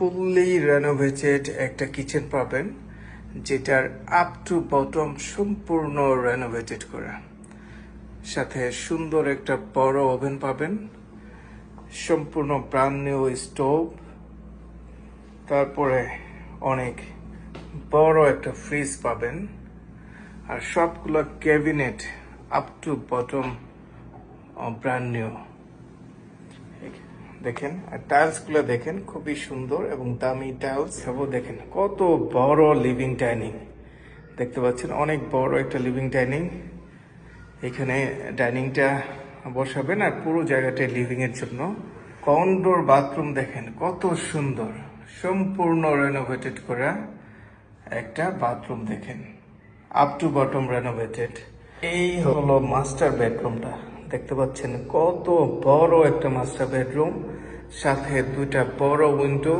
Fully renovated একটা kitchen পাবেন, যেটার আপ টু বটম সম্পূর্ণ রেনোভেটেড করা। সাথে সুন্দর একটা বড় ওভেন পাবেন, সম্পূর্ণ ব্রান্ড নিউ স্টোভ তারপরে অনেক বড় একটা ফ্রিজ পাবেন, আর সবগুলো cabinet up to bottom brand new দেখেন, আর টাইলসগুলো দেখেন, খুবই সুন্দর এবং দামি টাইলস সবও দেখেন কত বড় লিভিং ডাইনিং দেখতে পাচ্ছেন, অনেক বড় একটা লিভিং ডাইনিং এখানে ডাইনিংটা বসাবেন আর পুরো জায়গাটা লিভিং এর জন্য। কন্ডোর বাথরুম দেখেন, কত সুন্দর। সম্পূর্ণ রেনোভেটেড করা একটা বাথরুম দেখেন। আপ টু বটম রেনোভেটেড এই হলো মাস্টার বেডরুমটা দেখতে পাচ্ছেন কত বড় একটা মাস্টার বেডরুম সাথে দুইটা বড় উইন্ডো